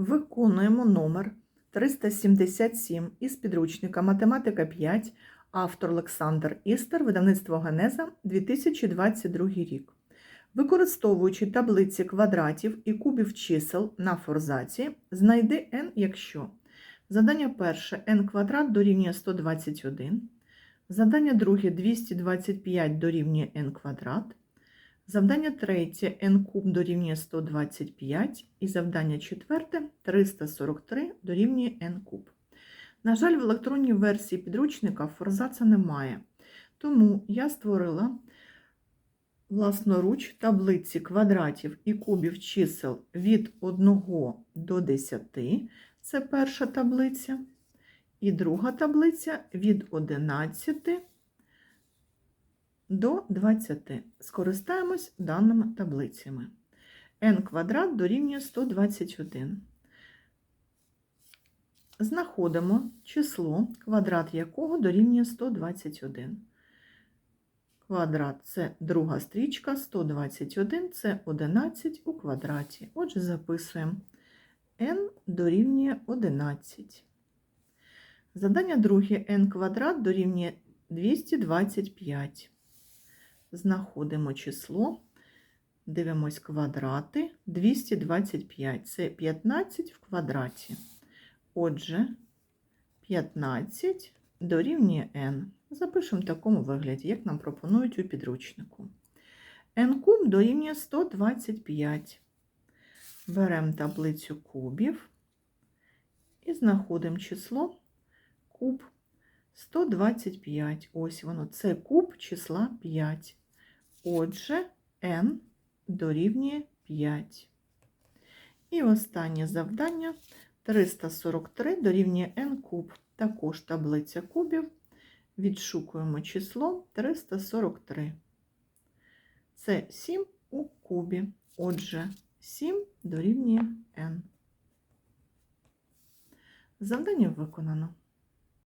Виконуємо номер 377 із підручника Математика 5, автор Олександр Істер, видавництво Генеза, 2022 рік. Використовуючи таблиці квадратів і кубів чисел на форзаці, знайди n, якщо. Задання перше n квадрат дорівнює 121, задання друге 225 дорівнює n квадрат, Завдання третє n куб дорівнює 125 і завдання четверте 343 дорівнює n куб. На жаль, в електронній версії підручника форзаца немає, тому я створила власноруч таблиці квадратів і кубів чисел від 1 до 10. Це перша таблиця. І друга таблиця від 11 до 20. Скористаємось даними таблицями. n квадрат дорівнює 121. Знаходимо число, квадрат якого дорівнює 121. Квадрат це друга стрічка, 121 це 11 у квадраті. Отже, записуємо n дорівнює 11. Задання друге n квадрат дорівнює 225. Знаходимо число, дивимось квадрати. 225 це 15 в квадраті. Отже, 15 дорівнює n. Запишемо в такому вигляді, як нам пропонують у підручнику. n куб дорівнює 125. Беремо таблицю кубів і знаходимо число куб 125. Ось воно, це куб числа 5. Отже, n дорівнює 5. І останнє завдання 343 дорівнює n куб. Також таблиця кубів. Відшукуємо число 343. Це 7 у кубі. Отже, 7 дорівнює n. Завдання виконано.